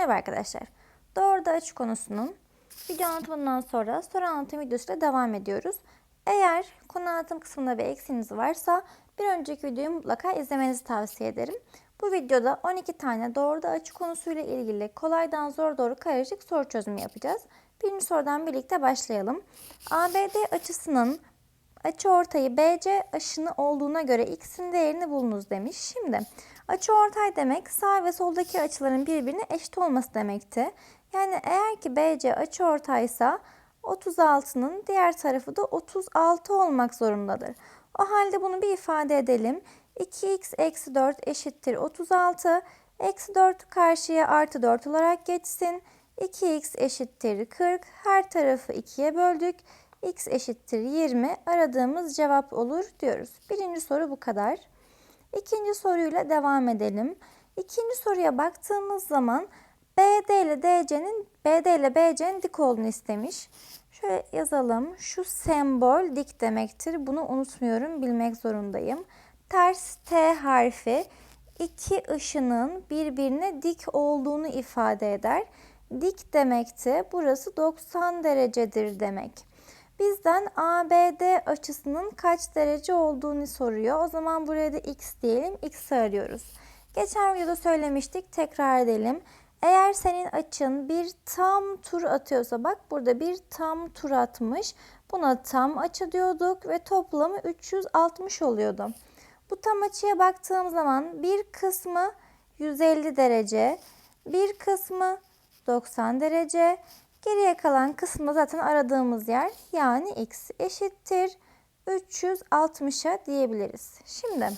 Merhaba arkadaşlar. Doğruda açı konusunun video anlatımından sonra soru anlatım videosuyla devam ediyoruz. Eğer konu anlatım kısmında bir eksiğiniz varsa bir önceki videoyu mutlaka izlemenizi tavsiye ederim. Bu videoda 12 tane doğruda açı konusuyla ilgili kolaydan zor doğru karışık soru çözümü yapacağız. Birinci sorudan birlikte başlayalım. ABD açısının açı ortayı BC aşını olduğuna göre x'in değerini bulunuz demiş. Şimdi açı ortay demek sağ ve soldaki açıların birbirine eşit olması demekti. Yani eğer ki BC açı ortaysa 36'nın diğer tarafı da 36 olmak zorundadır. O halde bunu bir ifade edelim. 2x eksi 4 eşittir 36. Eksi 4 karşıya artı 4 olarak geçsin. 2x eşittir 40. Her tarafı 2'ye böldük x eşittir 20 aradığımız cevap olur diyoruz. Birinci soru bu kadar. İkinci soruyla devam edelim. İkinci soruya baktığımız zaman BD ile DC'nin BD ile BC'nin dik olduğunu istemiş. Şöyle yazalım. Şu sembol dik demektir. Bunu unutmuyorum. Bilmek zorundayım. Ters T harfi iki ışının birbirine dik olduğunu ifade eder. Dik demekti. Burası 90 derecedir demek. Bizden ABD açısının kaç derece olduğunu soruyor. O zaman buraya da x diyelim. X'i arıyoruz. Geçen videoda söylemiştik. Tekrar edelim. Eğer senin açın bir tam tur atıyorsa bak burada bir tam tur atmış. Buna tam açı diyorduk ve toplamı 360 oluyordu. Bu tam açıya baktığım zaman bir kısmı 150 derece, bir kısmı 90 derece, Geriye kalan kısmı zaten aradığımız yer yani x eşittir 360'a diyebiliriz. Şimdi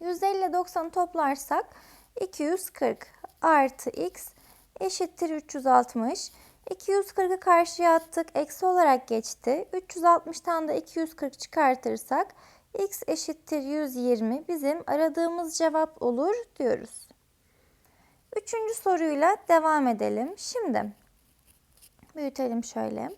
150 ile 90'ı toplarsak 240 artı x eşittir 360. 240'ı karşıya attık. Eksi olarak geçti. 360'tan da 240 çıkartırsak x eşittir 120 bizim aradığımız cevap olur diyoruz. Üçüncü soruyla devam edelim. Şimdi Büyütelim şöyle.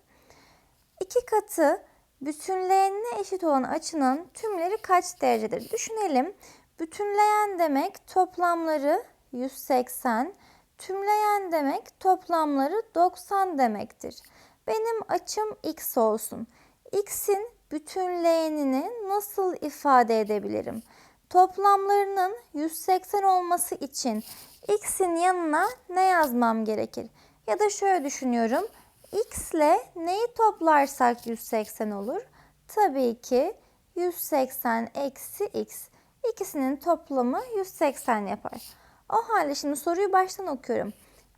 İki katı bütünleyenine eşit olan açının tümleri kaç derecedir? Düşünelim. Bütünleyen demek toplamları 180, tümleyen demek toplamları 90 demektir. Benim açım x olsun. x'in bütünleyenini nasıl ifade edebilirim? Toplamlarının 180 olması için x'in yanına ne yazmam gerekir? Ya da şöyle düşünüyorum x ile neyi toplarsak 180 olur? Tabii ki 180 eksi x. İkisinin toplamı 180 yapar. O halde şimdi soruyu baştan okuyorum.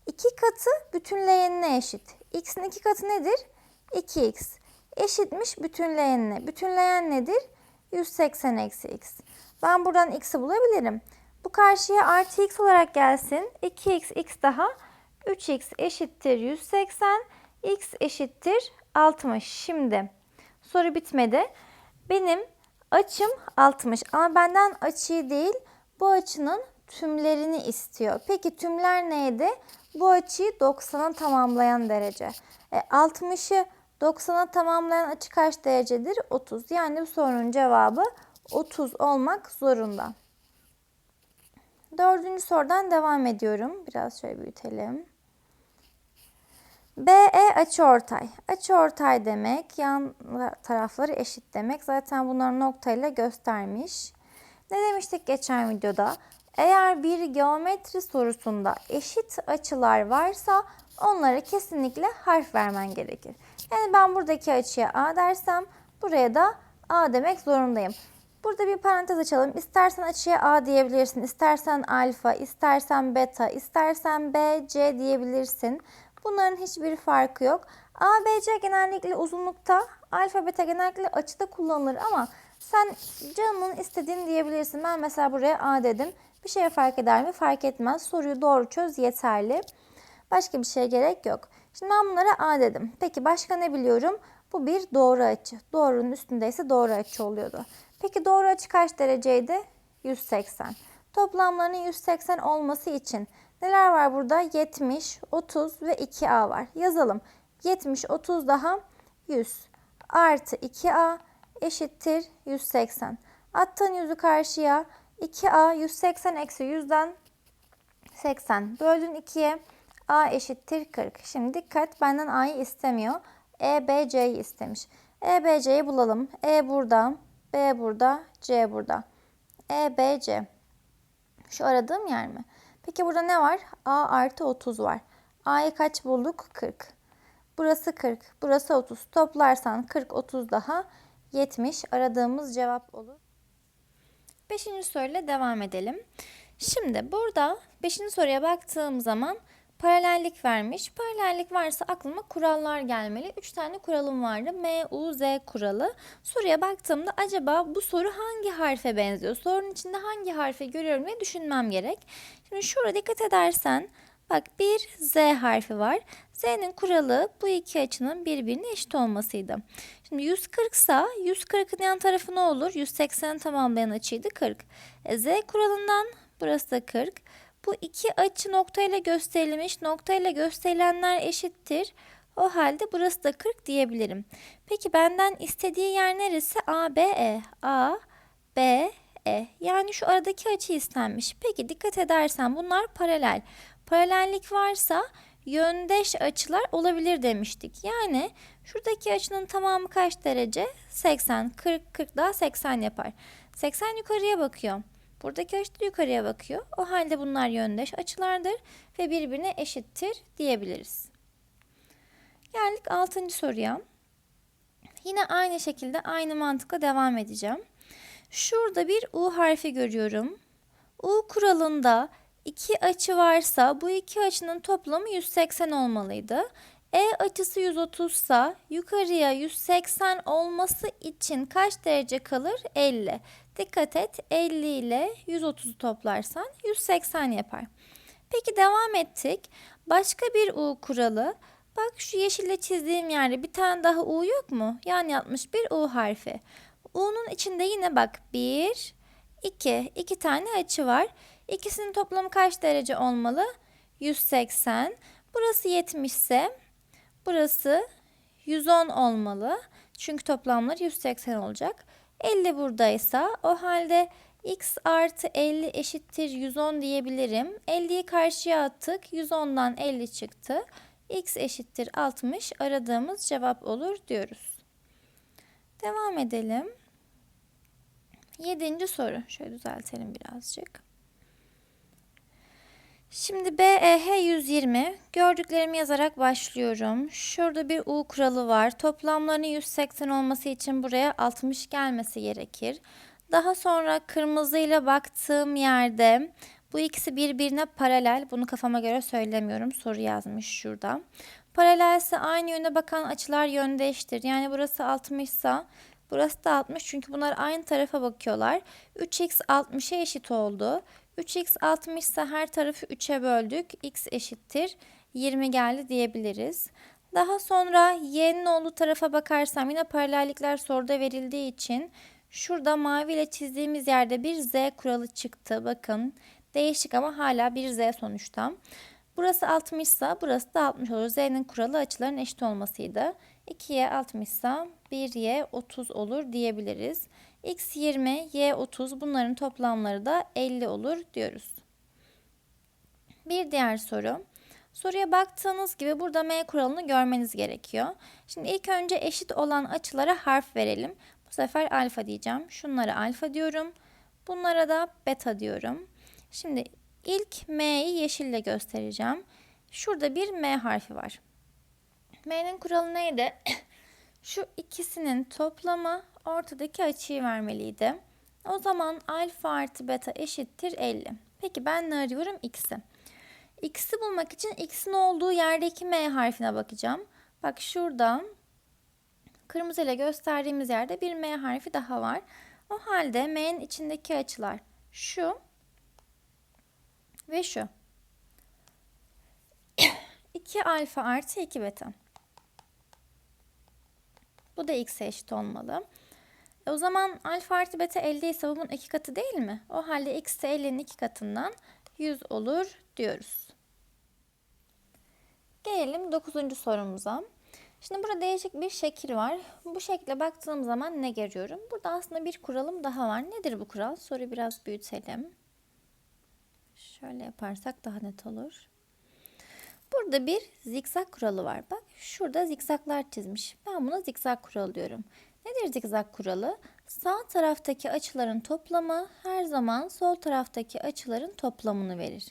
2 katı bütünleyenine eşit. x'in 2 katı nedir? 2x. Eşitmiş bütünleyenine. Bütünleyen nedir? 180 eksi x. Ben buradan x'i bulabilirim. Bu karşıya artı x olarak gelsin. 2x x daha 3x eşittir 180 x eşittir 60. Şimdi soru bitmedi. Benim açım 60 ama benden açıyı değil bu açının tümlerini istiyor. Peki tümler neydi? Bu açıyı 90'a tamamlayan derece. E, 60'ı 90'a tamamlayan açı kaç derecedir? 30. Yani bu sorunun cevabı 30 olmak zorunda. Dördüncü sorudan devam ediyorum. Biraz şöyle büyütelim. BE açıortay. Açıortay demek yan tarafları eşit demek. Zaten bunları noktayla göstermiş. Ne demiştik geçen videoda? Eğer bir geometri sorusunda eşit açılar varsa onlara kesinlikle harf vermen gerekir. Yani ben buradaki açıya A dersem buraya da A demek zorundayım. Burada bir parantez açalım. İstersen açıya A diyebilirsin, istersen alfa, istersen beta, istersen B, C diyebilirsin. Bunların hiçbir farkı yok. A, B, C genellikle uzunlukta, alfa, beta genellikle açıda kullanılır ama sen canının istediğini diyebilirsin. Ben mesela buraya A dedim. Bir şey fark eder mi? Fark etmez. Soruyu doğru çöz yeterli. Başka bir şeye gerek yok. Şimdi ben bunlara A dedim. Peki başka ne biliyorum? Bu bir doğru açı. Doğrunun üstündeyse doğru açı oluyordu. Peki doğru açı kaç dereceydi? 180. Toplamlarının 180 olması için Neler var burada? 70, 30 ve 2A var. Yazalım. 70, 30 daha 100 artı 2A eşittir 180. Attığın yüzü karşıya 2A 180 eksi 100'den 80 böldün 2'ye A eşittir 40. Şimdi dikkat benden A'yı istemiyor. E, B, C'yi istemiş. E, B, C'yi bulalım. E burada, B burada, C burada. E, B, C. Şu aradığım yer mi? Peki burada ne var? A artı 30 var. A'yı kaç bulduk? 40. Burası 40, burası 30. Toplarsan 40, 30 daha 70 aradığımız cevap olur. Beşinci soruyla devam edelim. Şimdi burada beşinci soruya baktığım zaman paralellik vermiş. Paralellik varsa aklıma kurallar gelmeli. Üç tane kuralım vardı. M, U, Z kuralı. Soruya baktığımda acaba bu soru hangi harfe benziyor? Sorunun içinde hangi harfi görüyorum diye düşünmem gerek. Şimdi şurada dikkat edersen bak bir Z harfi var. Z'nin kuralı bu iki açının birbirine eşit olmasıydı. Şimdi 140 ise 140'ın yan tarafı ne olur? 180'i tamamlayan açıydı 40. E, Z kuralından burası da 40. Bu iki açı noktayla gösterilmiş. Noktayla gösterilenler eşittir. O halde burası da 40 diyebilirim. Peki benden istediği yer neresi? A, B, E. A, B, E. Yani şu aradaki açı istenmiş. Peki dikkat edersen bunlar paralel. Paralellik varsa yöndeş açılar olabilir demiştik. Yani şuradaki açının tamamı kaç derece? 80, 40, 40 daha 80 yapar. 80 yukarıya bakıyor. Buradaki açı da yukarıya bakıyor. O halde bunlar yöndeş açılardır ve birbirine eşittir diyebiliriz. Geldik 6. soruya. Yine aynı şekilde aynı mantıkla devam edeceğim. Şurada bir U harfi görüyorum. U kuralında iki açı varsa bu iki açının toplamı 180 olmalıydı. E açısı 130 ise yukarıya 180 olması için kaç derece kalır? 50. Dikkat et 50 ile 130'u toplarsan 180 yapar. Peki devam ettik. Başka bir U kuralı. Bak şu yeşille çizdiğim yerde bir tane daha U yok mu? Yani yapmış bir U harfi. U'nun içinde yine bak 1, 2, 2 tane açı var. İkisinin toplamı kaç derece olmalı? 180. Burası 70 ise burası 110 olmalı. Çünkü toplamları 180 olacak. 50 buradaysa o halde x artı 50 eşittir 110 diyebilirim. 50'yi karşıya attık. 110'dan 50 çıktı. x eşittir 60 aradığımız cevap olur diyoruz. Devam edelim. Yedinci soru. Şöyle düzeltelim birazcık. Şimdi BEH 120 gördüklerimi yazarak başlıyorum. Şurada bir U kuralı var. Toplamlarının 180 olması için buraya 60 gelmesi gerekir. Daha sonra kırmızıyla baktığım yerde bu ikisi birbirine paralel. Bunu kafama göre söylemiyorum. Soru yazmış şurada. Paralelse aynı yöne bakan açılar yöndeştir. Yani burası 60 ise burası da 60 çünkü bunlar aynı tarafa bakıyorlar. 3x 60'a eşit oldu. 3x 60 ise her tarafı 3'e böldük. x eşittir 20 geldi diyebiliriz. Daha sonra y'nin olduğu tarafa bakarsam yine paralellikler soruda verildiği için şurada mavi ile çizdiğimiz yerde bir z kuralı çıktı. Bakın değişik ama hala bir z sonuçta. Burası 60 ise burası da 60 olur. Z'nin kuralı açıların eşit olmasıydı. 2y 60 ise 1y 30 olur diyebiliriz x 20, y 30 bunların toplamları da 50 olur diyoruz. Bir diğer soru. Soruya baktığınız gibi burada M kuralını görmeniz gerekiyor. Şimdi ilk önce eşit olan açılara harf verelim. Bu sefer alfa diyeceğim. Şunlara alfa diyorum. Bunlara da beta diyorum. Şimdi ilk M'yi yeşille göstereceğim. Şurada bir M harfi var. M'nin kuralı neydi? Şu ikisinin toplamı ortadaki açıyı vermeliydi. O zaman alfa artı beta eşittir 50. Peki ben ne arıyorum? X'i. X'i bulmak için X'in olduğu yerdeki M harfine bakacağım. Bak şurada kırmızı ile gösterdiğimiz yerde bir M harfi daha var. O halde M'nin içindeki açılar şu ve şu. 2 alfa artı 2 beta. Bu da x'e eşit olmalı. E o zaman alfa artı beta 50 ise bunun iki katı değil mi? O halde x de 50'nin iki katından 100 olur diyoruz. Gelelim 9. sorumuza. Şimdi burada değişik bir şekil var. Bu şekle baktığım zaman ne görüyorum? Burada aslında bir kuralım daha var. Nedir bu kural? Soruyu biraz büyütelim. Şöyle yaparsak daha net olur. Burada bir zikzak kuralı var. Bak şurada zikzaklar çizmiş. Ben buna zikzak kuralı diyorum. Nedir zikzak kuralı? Sağ taraftaki açıların toplamı her zaman sol taraftaki açıların toplamını verir.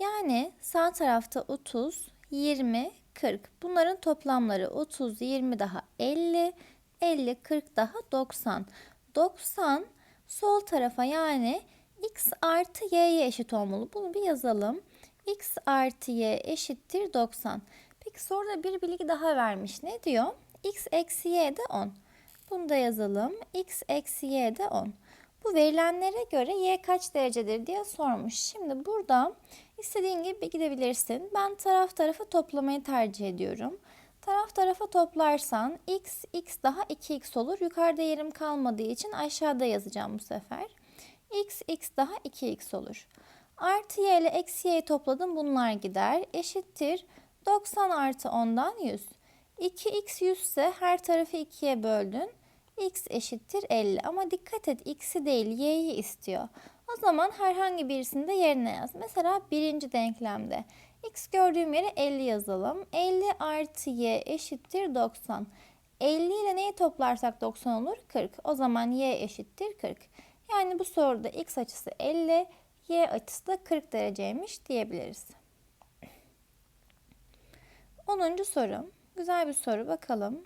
Yani sağ tarafta 30, 20, 40. Bunların toplamları 30, 20 daha 50, 50, 40 daha 90. 90 sol tarafa yani x artı y'ye eşit olmalı. Bunu bir yazalım. x artı y eşittir 90. Peki soruda bir bilgi daha vermiş. Ne diyor? x eksi y de 10. Bunu da yazalım. x eksi y de 10. Bu verilenlere göre y kaç derecedir diye sormuş. Şimdi burada istediğin gibi gidebilirsin. Ben taraf tarafa toplamayı tercih ediyorum. Taraf tarafa toplarsan x, x daha 2x olur. Yukarıda yerim kalmadığı için aşağıda yazacağım bu sefer. x, x daha 2x olur. Artı y ile eksi y'yi topladım bunlar gider. Eşittir 90 artı 10'dan 100. 2x 100 ise her tarafı 2'ye böldün. X eşittir 50 ama dikkat et x'i değil y'yi istiyor. O zaman herhangi birisini de yerine yaz. Mesela birinci denklemde x gördüğüm yere 50 yazalım. 50 artı y eşittir 90. 50 ile neyi toplarsak 90 olur? 40. O zaman y eşittir 40. Yani bu soruda x açısı 50, y açısı da 40 dereceymiş diyebiliriz. 10. soru. Güzel bir soru bakalım.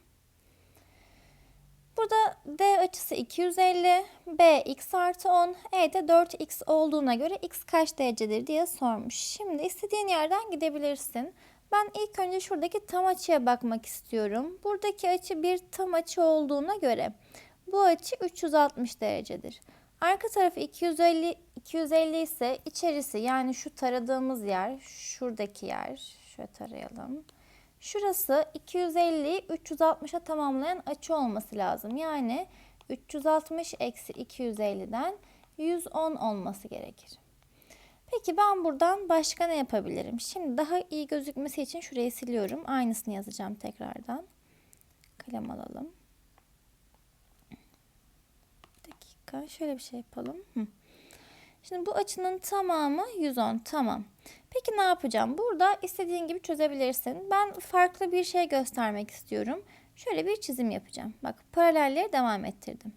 Burada D açısı 250, B x artı 10, E de 4x olduğuna göre x kaç derecedir diye sormuş. Şimdi istediğin yerden gidebilirsin. Ben ilk önce şuradaki tam açıya bakmak istiyorum. Buradaki açı bir tam açı olduğuna göre bu açı 360 derecedir. Arka tarafı 250 250 ise içerisi yani şu taradığımız yer, şuradaki yer, şöyle tarayalım. Şurası 250'yi 360'a tamamlayan açı olması lazım. Yani 360 eksi 250'den 110 olması gerekir. Peki ben buradan başka ne yapabilirim? Şimdi daha iyi gözükmesi için şurayı siliyorum. Aynısını yazacağım tekrardan. Kalem alalım. Bir dakika şöyle bir şey yapalım. Şimdi bu açının tamamı 110. Tamam. Peki ne yapacağım? Burada istediğin gibi çözebilirsin. Ben farklı bir şey göstermek istiyorum. Şöyle bir çizim yapacağım. Bak paralelleri devam ettirdim.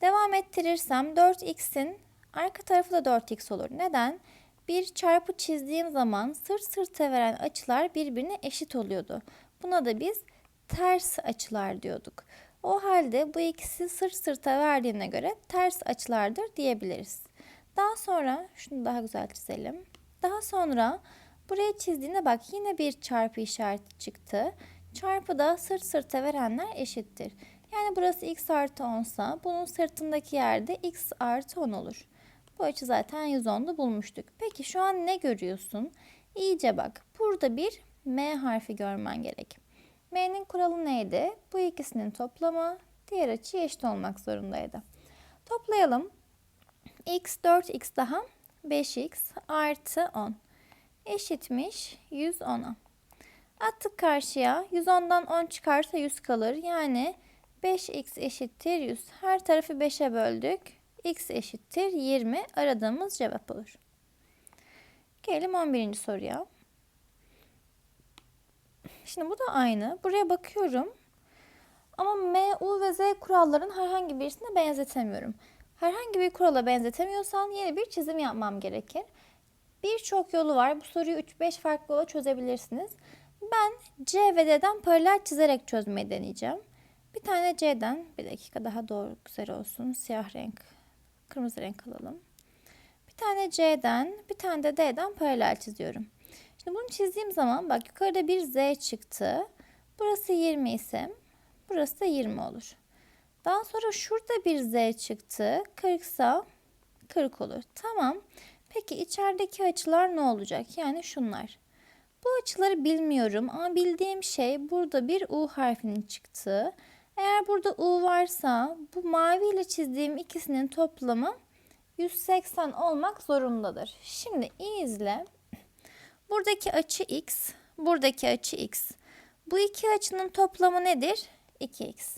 Devam ettirirsem 4x'in arka tarafı da 4x olur. Neden? Bir çarpı çizdiğim zaman sırt sırta veren açılar birbirine eşit oluyordu. Buna da biz ters açılar diyorduk. O halde bu ikisi sırt sırta verdiğine göre ters açılardır diyebiliriz. Daha sonra şunu daha güzel çizelim. Daha sonra buraya çizdiğinde bak yine bir çarpı işareti çıktı. Çarpı da sırt sırta verenler eşittir. Yani burası x artı 10 sa bunun sırtındaki yerde x artı 10 olur. Bu açı zaten 110'da bulmuştuk. Peki şu an ne görüyorsun? İyice bak. Burada bir m harfi görmen gerek. M'nin kuralı neydi? Bu ikisinin toplamı diğer açı eşit olmak zorundaydı. Toplayalım. x 4x daha 5x artı 10 eşitmiş 110'a. Attık karşıya. 110'dan 10 çıkarsa 100 kalır. Yani 5x eşittir 100. Her tarafı 5'e böldük. x eşittir 20. Aradığımız cevap olur. Gelelim 11. soruya. Şimdi bu da aynı. Buraya bakıyorum. Ama M, U ve Z kuralların herhangi birisine benzetemiyorum. Herhangi bir kurala benzetemiyorsan yeni bir çizim yapmam gerekir. Birçok yolu var. Bu soruyu 3-5 farklı yola çözebilirsiniz. Ben C ve D'den paralel çizerek çözmeyi deneyeceğim. Bir tane C'den, bir dakika daha doğru güzel olsun. Siyah renk, kırmızı renk alalım. Bir tane C'den, bir tane de D'den paralel çiziyorum. Şimdi bunu çizdiğim zaman bak yukarıda bir Z çıktı. Burası 20 ise burası da 20 olur. Daha sonra şurada bir z çıktı. 40 ise 40 olur. Tamam. Peki içerideki açılar ne olacak? Yani şunlar. Bu açıları bilmiyorum ama bildiğim şey burada bir U harfinin çıktığı. Eğer burada U varsa bu mavi ile çizdiğim ikisinin toplamı 180 olmak zorundadır. Şimdi iyi izle. Buradaki açı x, buradaki açı x. Bu iki açının toplamı nedir? 2x.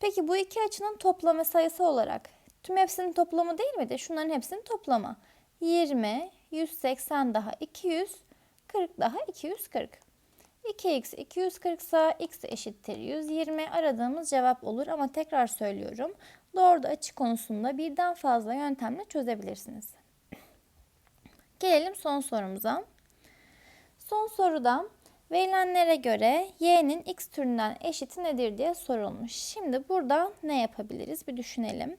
Peki bu iki açının toplamı sayısı olarak tüm hepsinin toplamı değil midir? Şunların hepsinin toplamı. 20, 180 daha 200, 40 daha 240. 2x 240 ise x eşittir 120 aradığımız cevap olur ama tekrar söylüyorum. Doğruda açı konusunda birden fazla yöntemle çözebilirsiniz. Gelelim son sorumuza. Son soruda verilenlere göre y'nin x türünden eşiti nedir diye sorulmuş. Şimdi burada ne yapabiliriz bir düşünelim.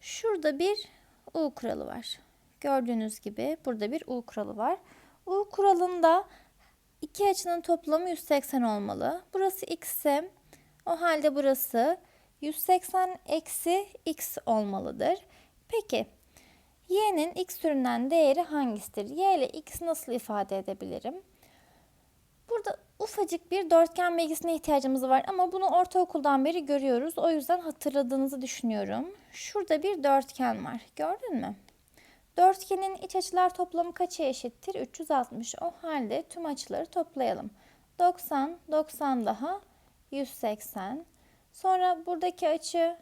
Şurada bir u kuralı var. Gördüğünüz gibi burada bir u kuralı var. u kuralında iki açının toplamı 180 olmalı. Burası x ise o halde burası 180 eksi x olmalıdır. Peki y'nin x türünden değeri hangisidir? y ile x nasıl ifade edebilirim? Burada ufacık bir dörtgen bilgisine ihtiyacımız var ama bunu ortaokuldan beri görüyoruz. O yüzden hatırladığınızı düşünüyorum. Şurada bir dörtgen var. Gördün mü? Dörtgenin iç açılar toplamı kaça eşittir? 360. O halde tüm açıları toplayalım. 90, 90 daha 180. Sonra buradaki açı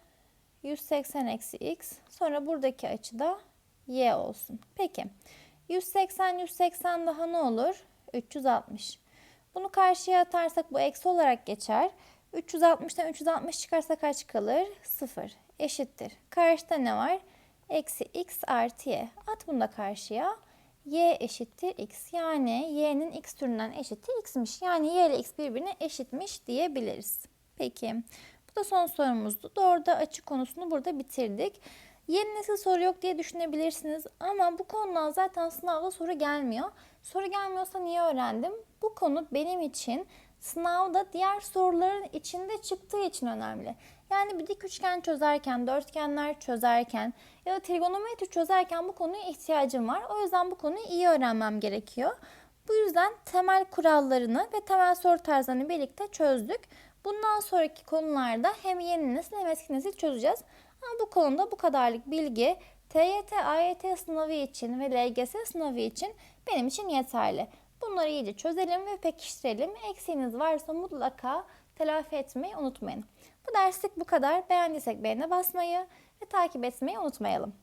180 eksi x. Sonra buradaki açı da y olsun. Peki 180, 180 daha ne olur? 360. Bunu karşıya atarsak bu eksi olarak geçer. 360'tan 360 çıkarsa kaç kalır? 0. Eşittir. Karşıda ne var? Eksi x artı y. At bunu da karşıya. y eşittir x. Yani y'nin x türünden eşiti x'miş. Yani y ile x birbirine eşitmiş diyebiliriz. Peki. Bu da son sorumuzdu. Doğruda açı konusunu burada bitirdik. Yeni nesil soru yok diye düşünebilirsiniz ama bu konudan zaten sınavda soru gelmiyor. Soru gelmiyorsa niye öğrendim? Bu konu benim için sınavda diğer soruların içinde çıktığı için önemli. Yani bir dik üçgen çözerken, dörtgenler çözerken ya da trigonometri çözerken bu konuya ihtiyacım var. O yüzden bu konuyu iyi öğrenmem gerekiyor. Bu yüzden temel kurallarını ve temel soru tarzlarını birlikte çözdük. Bundan sonraki konularda hem yeni nesil hem eski nesil çözeceğiz. Bu konuda bu kadarlık bilgi TYT, AYT sınavı için ve LGS sınavı için benim için yeterli. Bunları iyice çözelim ve pekiştirelim. Eksiğiniz varsa mutlaka telafi etmeyi unutmayın. Bu derslik bu kadar. Beğendiysek beğene basmayı ve takip etmeyi unutmayalım.